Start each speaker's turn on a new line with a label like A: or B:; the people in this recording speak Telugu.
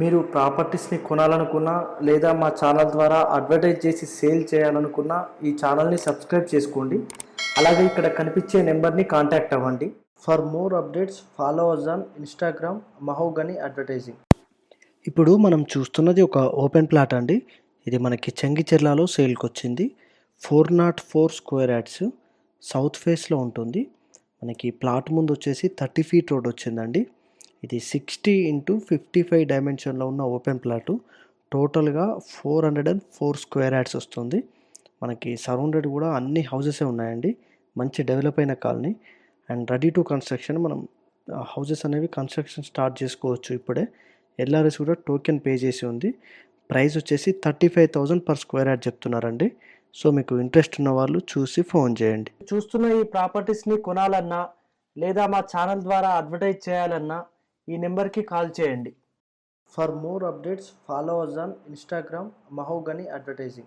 A: మీరు ప్రాపర్టీస్ని కొనాలనుకున్నా లేదా మా ఛానల్ ద్వారా అడ్వర్టైజ్ చేసి సేల్ చేయాలనుకున్నా ఈ ఛానల్ని సబ్స్క్రైబ్ చేసుకోండి. అలాగే ఇక్కడ కనిపించే నెంబర్ని కాంటాక్ట్ అవ్వండి. For more updates follow us on Instagram mahogany advertising ఇప్పుడు మనం చూస్తున్నది ఒక ఓపెన్ ప్లాట్ అండి. ఇది మనకి చెంగిచెర్లలో సేల్కి వచ్చింది. Four naught four square yards south ఫేస్లో ఉంటుంది. మనకి ప్లాట్ ముందు వచ్చేసి థర్టీ ఫీట్ రోడ్ వచ్చిందండి. ఇది సిక్స్టీ ఇంటూ ఫిఫ్టీ ఫైవ్ డైమెన్షన్లో ఉన్న ఓపెన్ ప్లాటు. టోటల్గా four hundred and four square yards వస్తుంది. మనకి సరౌండెడ్ కూడా అన్ని హౌజెసే ఉన్నాయండి. మంచి డెవలప్ అయిన colony. And ready to construction మనం హౌజెస్ అనేవి కన్స్ట్రక్షన్ స్టార్ట్ చేసుకోవచ్చు ఇప్పుడే. ఎల్ఆర్ఎస్ కూడా టోకెన్ పే చేసి ఉంది. ప్రైస్ వచ్చేసి thirty five thousand per square yard చెప్తున్నారండి. సో మీకు ఇంట్రెస్ట్ ఉన్న వాళ్ళు చూసి ఫోన్ చేయండి. చూస్తున్న ఈ ప్రాపర్టీస్ని కొనాలన్నా లేదా మా ఛానల్ ద్వారా అడ్వర్టైజ్ చేయాలన్నా ఈ నెంబర్కి కాల్ చేయండి. For more updates follow us on Instagram mahogany advertising.